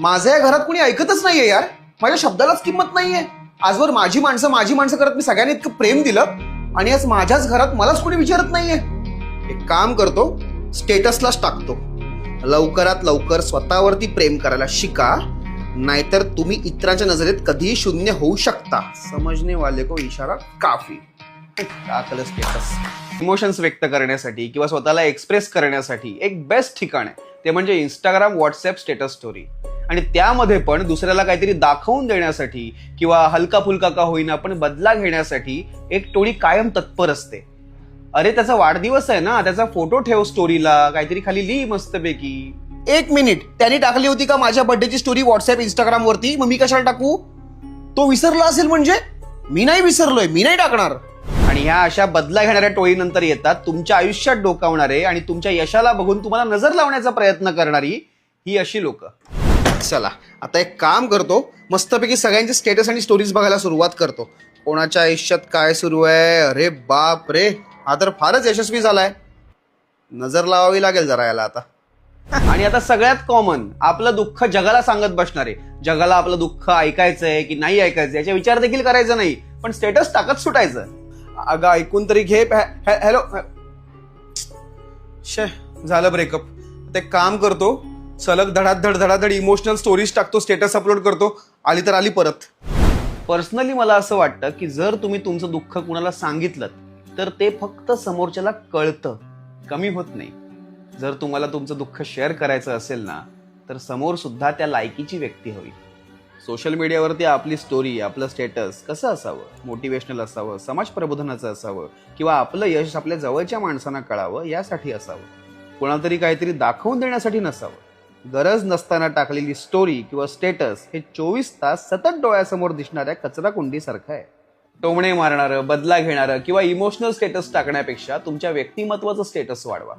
माझ्या या घरात कोणी ऐकतच नाहीये यार. माझ्या शब्दालाच किंमत नाहीये. आजवर माझी माणसं माझी माणसं करत मी सगळ्यांनी इतकं प्रेम दिलं आणि आज माझ्याच घरात मलाच कोणी विचारत नाहीये. एक काम करतो स्टेटसलाच टाकतो. लवकरात लवकर स्वतःवरती प्रेम करायला शिका नाहीतर तुम्ही इतरांच्या नजरेत कधीही शून्य होऊ शकता. समजणे वाले को इशारा काफी. टाकलं स्टेटस इमोशन्स व्यक्त करण्यासाठी किंवा स्वतःला एक्सप्रेस करण्यासाठी एक बेस्ट ठिकाण आहे. ते म्हणजे इंस्टाग्राम व्हॉट्सअप स्टेटस स्टोरी आणि त्यामध्ये पण दुसऱ्याला काहीतरी दाखवून देण्यासाठी किंवा हलका फुलका का होईना पण बदला घेण्यासाठी एक टोळी कायम तत्पर असते. अरे त्याचा वाढदिवस आहे ना त्याचा फोटो ठेव स्टोरीला काहीतरी खाली लिही मस्तपैकी. एक मिनिट त्यांनी टाकली होती का माझ्या बर्थडेची स्टोरी व्हॉट्सअप इंस्टाग्राम वरती? मग मी कशाला टाकू? तो विसरला असेल म्हणजे? मी नाही विसरलोय मी नाही टाकणार. आणि ह्या अशा बदला घेणाऱ्या टोळीनंतर येतात तुमच्या आयुष्यात डोकावणारे आणि तुमच्या यशाला बघून तुम्हाला नजर लावण्याचा प्रयत्न करणारी ही अशी लोक. चला आता एक काम करतो मस्तपैकी सगळ्यांचे स्टेटस आणि स्टोरीज बघायला सुरुवात करतो. कोणाच्या आयुष्यात काय सुरू आहे? अरे बाप रे! हा तर फारच यशस्वी झालाय. नजर लावावी लागेल जरा याला आता. आणि आता सगळ्यात कॉमन आपलं दुःख जगाला सांगत बसणारे. जगाला आपलं दुःख ऐकायचंय की नाही ऐकायचं याचा विचार देखील करायचा नाही. पण स्टेटस टाकत सुटायचं. अगं ऐकून तरी घे. हॅ- हॅ- हॅलो शे झालं ब्रेकअप ते काम करतो सलग धडाधड धडाधड इमोशनल स्टोरीज टाकतो स्टेटस अपलोड करतो. आली तर आली परत. पर्सनली मला असं वाटतं की जर तुम्ही तुमचं दुःख कुणाला सांगितलं तर ते फक्त समोरच्याला कळतं. कमी होत नाही. जर तुम्हाला तुमचं दुःख शेअर करायचं असेल ना तर समोर सुद्धा त्या लायकीची व्यक्ती हवी. सोशल मीडियावरती आपली स्टोरी आपलं स्टेटस कसं असावं? मोटिवेशनल असावं? समाज प्रबोधनाचं असावं? किंवा आपलं यश आपल्या जवळच्या माणसांना कळावं? यासाठी असावं. कोणातरी काहीतरी दाखवून देण्यासाठी नसावं. गरज नसताना टाकलेली स्टोरी किंवा स्टेटस हे चोवीस तास सतत डोळ्यासमोर दिसणाऱ्या कचराकुंडीसारखं आहे. टोमणे मारणारं बदला घेणारं किंवा इमोशनल स्टेटस टाकण्यापेक्षा तुमच्या व्यक्तिमत्वाचं स्टेटस वाढवा.